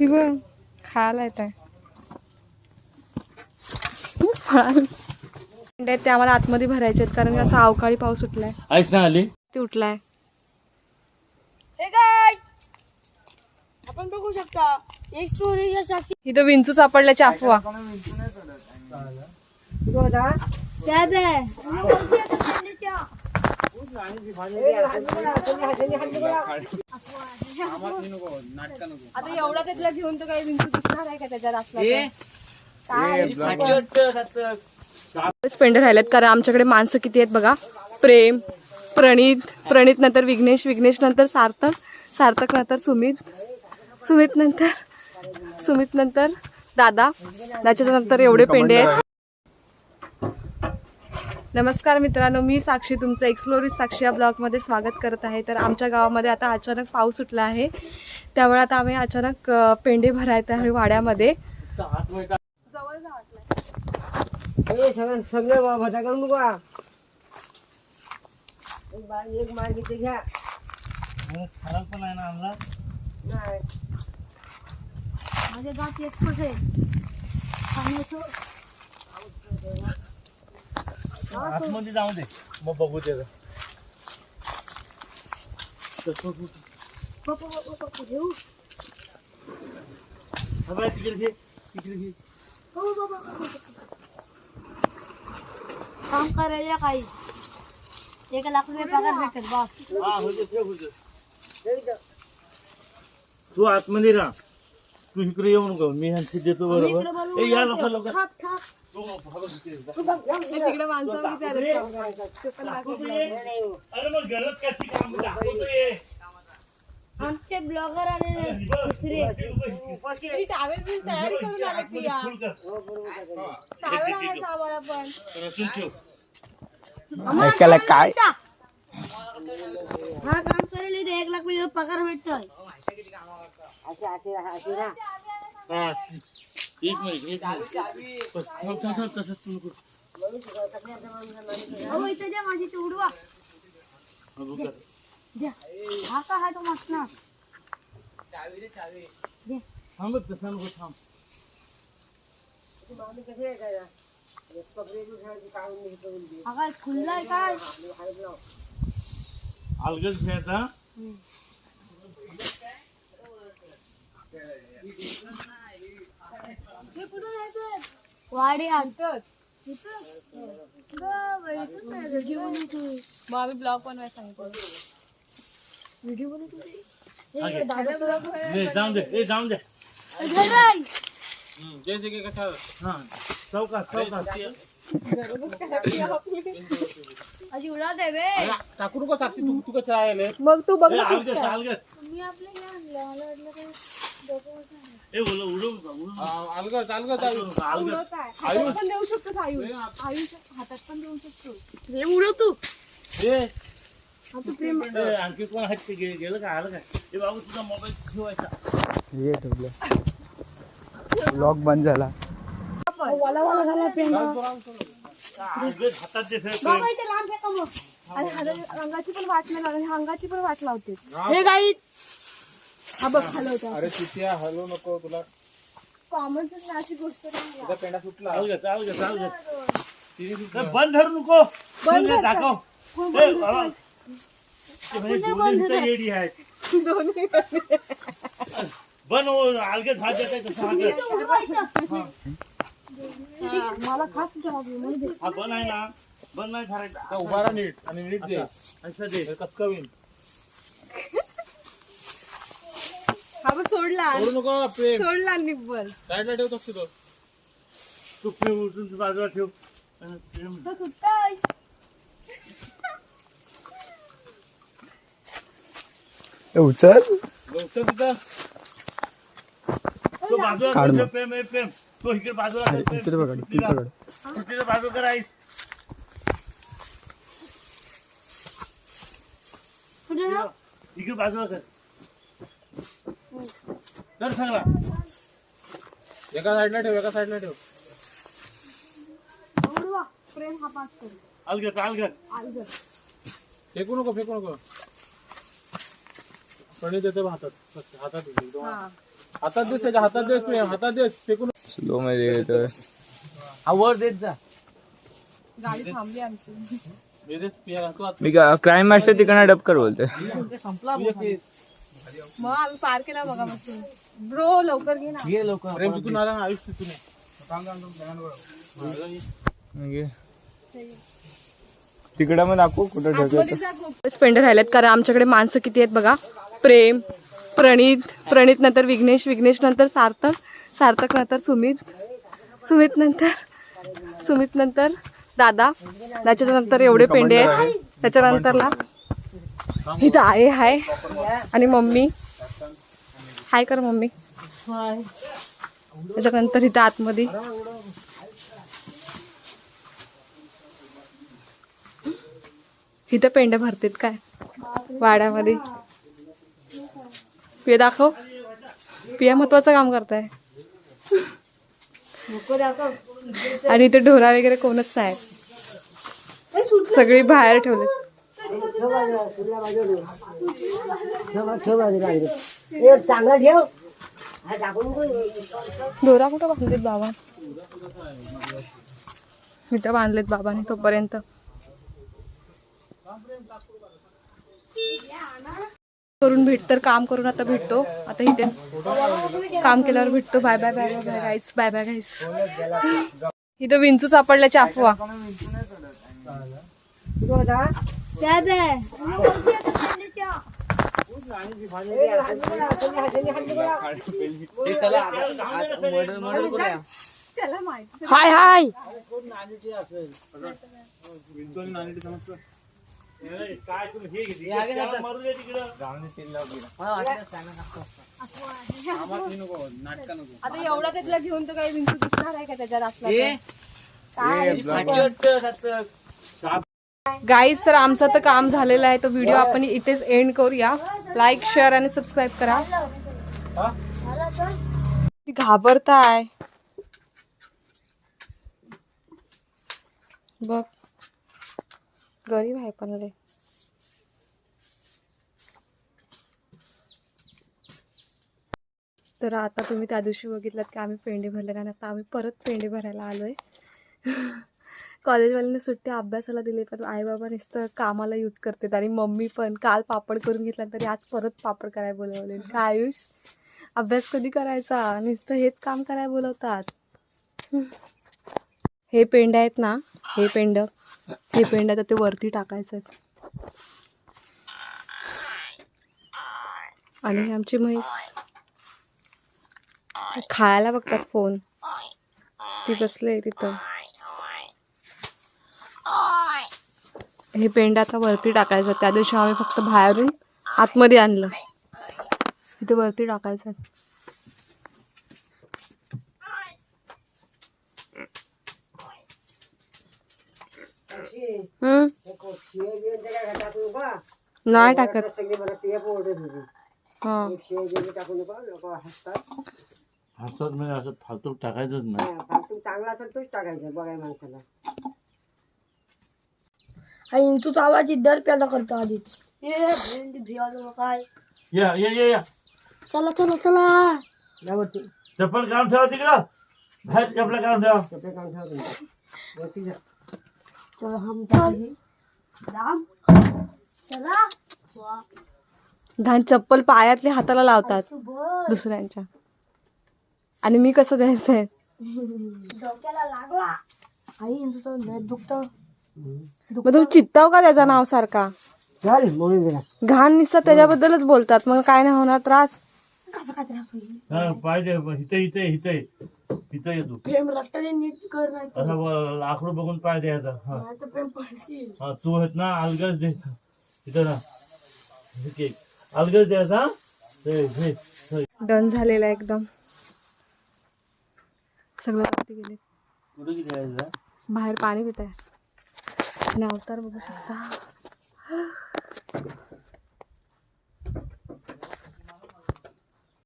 ही बघ खायला येत आहे फळाला ते आम्हाला आतमध्ये भरायचे आहेत कारण असा अवकाळी पाऊस उठलाय. ऐक ना आली ते उठलाय. आपण बघू शकता एक स्टोरी साक्षी इथं विंचू सापडल्याची अफवा. त्यात आहे. आता एवढा त्यातला घेऊन तर काही विंचू दिसणार आहे का त्याच्यात असला पेंडे राहिलेत कारण आमच्याकडे माणसं किती आहेत बघा. प्रेम प्रणित प्रणित नंतर विघ्नेश विघ्नेश नंतर सार्थक सार्थक नंतर सुमित सुमित नंतर सुमित नंतर दादा. त्याच्यानंतर एवढे पेंडे आहेत. नमस्कार मित्रांनो मी साक्षी तुमचं एक्सप्लोरिस साक्षी या ब्लॉगमध्ये स्वागत करत आहे. तर आमच्या गावामध्ये आता अचानक पाऊस सुटला आहे. त्यामुळे आता आम्ही अचानक पेंडे भरायचे आहे वाड्यामध्ये. सगळं सगळं बाबा करून बघा एक मार्गी घ्या. पण आहे ना माझ्या आहे पाण्याचं आतमध्ये जाऊ दे मग बघू त्याचं पप्पा पप्पा पप्पा घेऊ हा बाय, तिकडे घे तिकडे घे हो बाबा काम करायला काही एक लाख रुपये पगार भेटेल बस हा होते ठेव होते तू आतमध्ये राहा तू इकडे येऊ नको मी ह्यांची देतो बरोबर ए या लवकर लवकर हा. तिकडे माणसं आमचे ब्लॉगर आलेले दुसरे टावेल बिल तयारी करून आले की या फुल कर. टावेल आणायचं आम्हाला पण तर असून ठेव ऐकायला काय हा काम करेल इथे एक लाख पगार भेटतोय असे असे असे ना हा एक मिनिट एक मिनिट. थांब थांब थांब तसंच तू नको अहो इथे द्या माझी उडवा. हा, बघ कर. द्या. हा का हा तो मस्त ना थांब बघ, तसं नको थांब. हा काय खुल्लाय काय? अलगद घ्यायचा वाडे आणतात व्हिडिओ बनवतो मग आम्ही ब्लॉग बनवायला सांगितलं. व्हिडिओ बनवतो हा, घे. दे, जाऊन दे ए जाऊन दे. हा. चौकात चौकात. अशी उडवत आहे. बे टाकू नको साक्षी तू तू कसं राहिले मग तू बघ ए, ना अलगद अलगद मी आपले हे आणलं मला वाटलं काही डोकं बसलं. ए नका, हातात पण देऊ शकतोस आयुष आयुष हातात पण देऊ शकतो हे उडव तू. ए, आता प्रेम ए, आणखी कोण आहेत ते? गे- गेलं का? आलं काय? ए बाबू तुझा मोबाईल ठेवायचा. ब्लॉग बंद झाला. वाला वाला झाला प्रेम. अलगद हातात दे सर बाबा इथे लांब फेका मग? आणि हातात रंगाची पण वाट नाही लागली अंगाची पण वाट लावते हे. काही हा बघ हलवता अरे तिथे हलू नको तुला. कॉमन सेन्स अशी गोष्ट नाही तुझा पेंडा सुटला. अलगद अलगद अलगद ए, बंद धरू नको. बंद धर. दाखव. ए, बाबा. ते म्हणजे दोन्ही इथं येडी आहेत. दोन्ही बन अलगद हात देताय तसं अलगद हा, मला खास. हा बन आहे ना. बन नाही आता धरायचा. उभा राहा नीट आणि नीट दे. असं दे. कचकवीन. हा बघ सोडला. सोडू नको प्रेम. सोडला निब्बल. साईडला ठेव तक्षी तो. तू उठून तू बाजूला ठेव. आणि ठेव. तो उचल. लवकर तिथं. तो बाजूला काढ ठेव, मग. प्रेम ए, प्रेम. तो इकडे बाजूला ठेव, प्रेम. इकडे बघा इकडे तिला- बघा. तिला बाजू करायच कुठे ना इकडे बाजूला कर. कर चांगला. एका साईडला ठेव एका साईडला ठेव. उडवा. प्रेम हा पास कर. अलगद अलगद आलगर फेकू नको फेकू नको. प्रणित येते हातात. फक्त हातात दे, एकदम. हातात त्याच्या हातात दे तू हातात दे फेकून स्लो मध्ये येतोय. आवर देत जा. गाडी थांबली आमची. पिया. तू मी क्राईम मास्टर तिकडनं डबकर बोलतोय. मग आम्ही पार केला बघा मस्त ब्रो लवकर घे ना. घे लवकर. प्रेम तिथून आला ना आयुष तिथून आहे. तिकडं मग दाखवू कुठं ठेवतो स्पेंडर राहिलेत कारण आमच्याकडे माणसं किती आहेत बघा. प्रेम प्रणित प्रणित नंतर विघ्नेश विघ्नेश नंतर सार्थक सार्थक नंतर सुमित सुमित नंतर सुमित नंतर दादा. त्याच्यानंतर एवढे पेंडे आहेत. त्याच्यानंतरला इथं आहे हाय. आणि मम्मी. हाय कर मम्मी. त्याच्यानंतर इथं आतमध्ये. इथं पेंडे भरतेत काय? वाड्यामध्ये. पिया दाखव. पिया महत्वाचं काम करताय. आणि इथे ढोरा वगैरे कोणच नाही सगळी बाहेर ठेवले ठेव ठेव बाजूला चांगला ठेव कुठं बांधलेत बाबा? इथं बांधलेत बाबाने तोपर्यंत. करून भेट तर काम करून आता भेटतो. आता इथे काम केल्यावर भेटतो. Bye bye bye bye bye guys bye bye guys इथं विंचू सापडल्याची अफवा. त्या बे हाय हाय. काय हे हे आता एवढा त्यातला घेऊन तर काही विंचू दिसणार आहे का त्याच्यात असला गाईज तर आमचं तर काम झालेलं आहे तो व्हिडिओ आपण इथेच एंड करूया. लाईक शेअर आणि सबस्क्राईब करा. ती घाबरताय. बघ. गरीब आहे पण रे तर आता तुम्ही त्या दिवशी बघितलं की आम्ही पेंडे भरले आणि आता आम्ही परत पेंडे भरायला आलोय. कॉलेजवाल्यांनी सुट्टी अभ्यासाला दिली पण आईबाबा नुसतं कामाला यूज करतात आणि मम्मी पण काल पापड करून घेतला तरी आज परत पापड करायला बोलवले. काय आयुष? अभ्यास कधी करायचा? नुसतं हेच काम करायला बोलवतात. हे पेंड आहेत ना हे पेंड हे पेंड तर ते वरती टाकायचं आहेत आणि आमची म्हैस. खायला बघतात फोन. ती बसले तिथं. हे पेंड आता वरती टाकायचं त्या दिवशी आम्ही फक्त बाहेरून आतमध्ये आणलं. इथे वरती टाकायचं हे. नाही टाकत. हा. हातात म्हणजे असं फालतू टाकायचंच नाही. फालतू चांगला असेल तोच टाकायचा बघाय माणसाला. आणि इंचूचा आवाज दर प्यादा करतो आधीच. काय? या या या या. चला चला चला. यावरती चप्पल काढून ठेवा तिकडं. बाहेर चपला काढून ठेवा. सगळे काम ठेवा तुम्ही. वरती जा. चला हम टाकली राम. चला. वा घाण चप्पल पायातले हाताला लावतात दुसऱ्यांच्या. आणि मी कसं द्यायचं आहे डोक्याला लागला. आई इंचूचा लय दुखतं. मग तुम्ही चित्ताव का त्याचा नाव सारखा म्हणून घाण निसतं त्याच्याबद्दलच बोलतात मग काय नाही होणार त्रास? कसं काय हा, दे इथे इथे इथे. इथे येतो. प्रेम रक्ताने नीट कर नाही असा व- लाकडं बघून पाय द्यायचा हा. तर प्रेम पडशील. हा तू आहेत ना अलगच दे इथं. ना हे केक अलगच द्यायचा हा? हे हे हे. डन झालेला आहे एकदम. सगळं वरती गेले. कुठं किती द्यायचा बाहेर पाणी पित आहे आणि अवतार बघू शकता.